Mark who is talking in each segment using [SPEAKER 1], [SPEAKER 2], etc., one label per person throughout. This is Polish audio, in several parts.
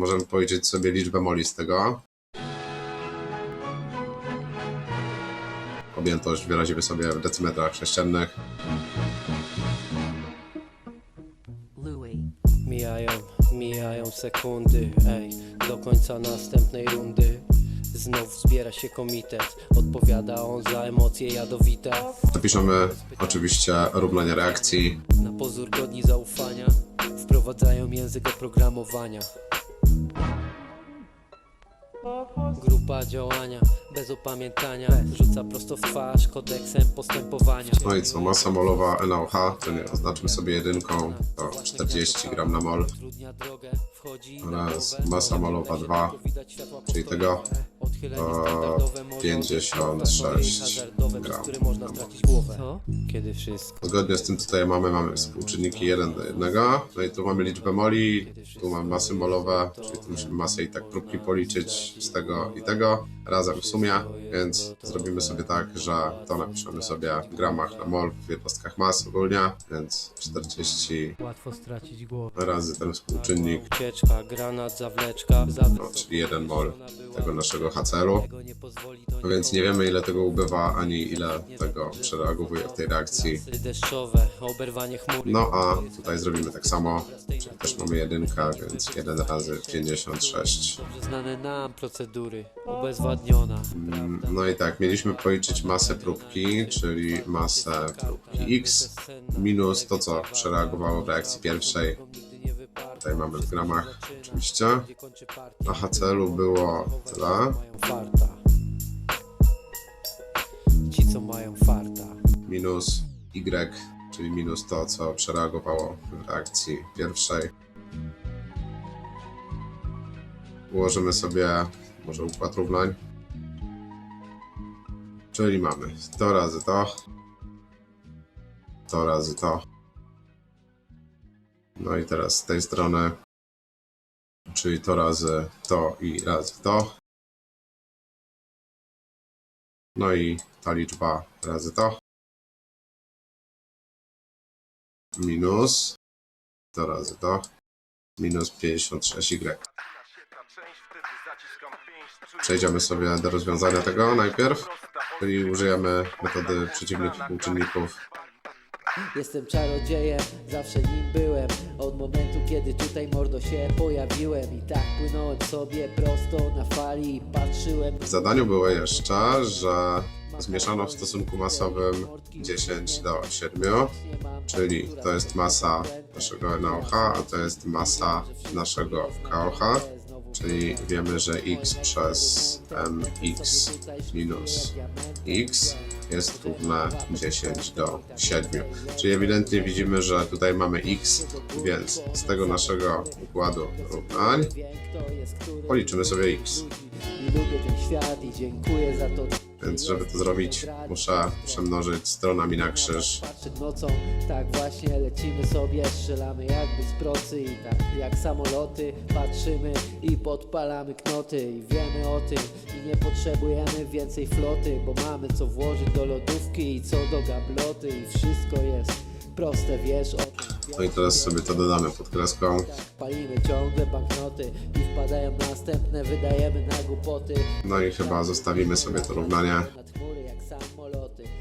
[SPEAKER 1] Możemy policzyć sobie liczbę moli z tego. Objętość wyrazimy sobie w decymetrach sześciennych.
[SPEAKER 2] Mijają, mijają sekundy, ej, do końca następnej rundy. Znów zbiera się komitet, odpowiada on za emocje jadowite.
[SPEAKER 1] Dopiszemy oczywiście równanie reakcji.
[SPEAKER 2] Na pozór godni zaufania, wprowadzają język oprogramowania. Grupa działania, bez opamiętania, rzuca prosto w twarz kodeksem postępowania.
[SPEAKER 1] No i co, masa molowa NaOH, to nie oznaczmy sobie jedynką, to 40 gram na mol. Oraz masa molowa dwa,
[SPEAKER 2] widać światła
[SPEAKER 1] czyli tego
[SPEAKER 2] Odchylenie
[SPEAKER 1] to
[SPEAKER 2] standardowe, molowe,
[SPEAKER 1] 56
[SPEAKER 2] hazardowe, przez
[SPEAKER 1] gram
[SPEAKER 2] można
[SPEAKER 1] na
[SPEAKER 2] stracić głowę. Co? Kiedy wszystko
[SPEAKER 1] Zgodnie z tym co tutaj mamy, mamy współczynniki 1 do 1. No i tu mamy liczbę moli, tu mamy masy molowe, czyli tu musimy masę i tak próbki policzyć z tego i tego razem w sumie, więc zrobimy sobie tak, że to napiszemy sobie w gramach na mol w jednostkach mas ogólnie, więc 40
[SPEAKER 2] łatwo stracić głowę.
[SPEAKER 1] razy ten współczynnik,
[SPEAKER 2] Ucieczka, granat, zawleczka,
[SPEAKER 1] no, czyli 1 mol tego naszego HCl-u.
[SPEAKER 2] Tego nie pozwoli to
[SPEAKER 1] No więc nie wiemy ile tego ubywa, ani ile tego przereagowuje w tej reakcji. No a tutaj zrobimy tak samo, czyli też mamy jedynkę, więc 1 razy 56.
[SPEAKER 2] Dobrze znane nam procedury, obezwładniona.
[SPEAKER 1] Mm, No i tak, mieliśmy policzyć masę próbki, czyli masę próbki X minus to, co przereagowało w reakcji pierwszej. Tutaj mamy w gramach oczywiście. Na HCl-u było tyle.
[SPEAKER 2] Co mają farta.
[SPEAKER 1] Minus Y, czyli minus to, co przereagowało w reakcji pierwszej. Ułożymy sobie może układ równań. Czyli mamy to razy to, to razy to. No i teraz z tej strony, czyli to razy to i razy to. No i ta liczba razy to. Minus to razy to. Minus 56y. Przejdziemy sobie do rozwiązania tego najpierw, czyli użyjemy metody przeciwnych współczynników.
[SPEAKER 3] Jestem czarodziejem, zawsze nim byłem. Od momentu, kiedy tutaj mordo się pojawiłem. I tak płynąłem sobie prosto na fali I patrzyłem.
[SPEAKER 1] W zadaniu było jeszcze, że zmieszano w stosunku masowym 10 do 7, czyli to jest masa naszego NaOH, a to jest masa naszego KOH, czyli wiemy, że x przez mx minus x jest równe 10 do 7. Czyli ewidentnie widzimy, że tutaj mamy x, więc z tego naszego układu równań policzymy sobie x.
[SPEAKER 3] Lubię ten świat i dziękuję za to
[SPEAKER 1] Więc żeby to zrobić, muszę przemnożyć stronami na krzyż.
[SPEAKER 3] Nocą, tak właśnie lecimy sobie Strzelamy jakby z procy I tak jak samoloty Patrzymy i podpalamy knoty I wiemy o tym I nie potrzebujemy więcej floty Bo mamy co włożyć do lodówki I co do gabloty I wszystko jest proste, wiesz o tym
[SPEAKER 1] No i teraz sobie to dodamy pod kreską.
[SPEAKER 3] Palimy ciągle banknoty I wpadają następne Wydajemy na głupoty
[SPEAKER 1] No i chyba zostawimy sobie to równanie.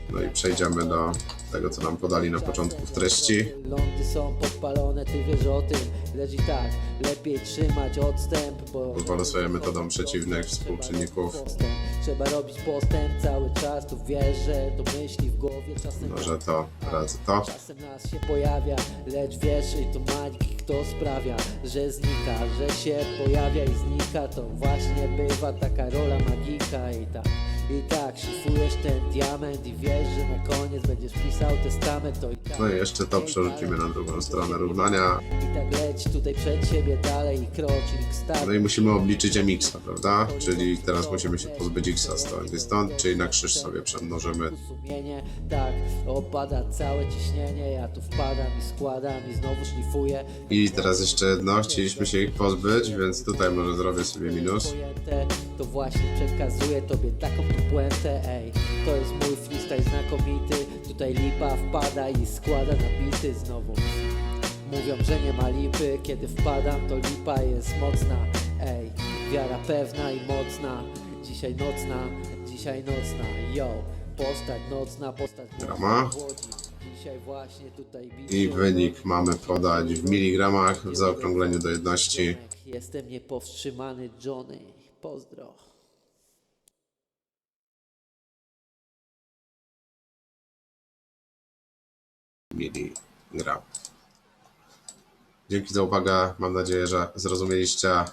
[SPEAKER 1] No i przejdziemy do tego, co nam podali na początku w treści.
[SPEAKER 3] Lądy są podpalone, ty wiesz o tym Lecz i tak, lepiej trzymać odstęp Bo
[SPEAKER 1] metodą przeciwnych współczynników.
[SPEAKER 3] Trzeba robić postęp cały czas Tu wiesz, że to myśli w głowie Czasem,
[SPEAKER 1] Może to razy to.
[SPEAKER 3] czasem nas się pojawia Lecz wiesz, i to magik kto sprawia Że znika, że się pojawia i znika To właśnie bywa taka rola magika I tak, i tak szlifujesz ten diament I wiesz, że na koniec będziesz pisał testament To i tak
[SPEAKER 1] No i jeszcze to przerzucimy na drugą stronę równania.
[SPEAKER 3] I tak leć tutaj przed siebie dalej i krocznik stary
[SPEAKER 1] No i musimy obliczyć mx, prawda? Czyli teraz musimy się pozbyć x stąd i stąd, czyli na krzyż sobie przemnożymy.
[SPEAKER 3] sumienie Tak, opada całe ciśnienie Ja tu wpadam i składam i znowu szlifuję
[SPEAKER 1] I teraz jeszcze jedno, chcieliśmy się ich pozbyć, więc tutaj może zrobię sobie minus.
[SPEAKER 3] To właśnie przekazuję tobie taką tu puentę Ej, to jest mój freestyle znakomity. Tutaj lipa wpada i składa na bity znowu. Mówią, że nie ma lipy, kiedy wpadam to lipa jest mocna Ej, wiara pewna i mocna. Dzisiaj nocna, dzisiaj nocna. Yo, postać nocna, postać
[SPEAKER 1] Drama.
[SPEAKER 3] tutaj bicie.
[SPEAKER 1] I wynik mamy podać w miligramach w zaokrągleniu do jedności.
[SPEAKER 3] Jestem niepowstrzymany Johnny. Pozdro
[SPEAKER 1] miligram. Dzięki za uwagę. Mam nadzieję, że zrozumieliście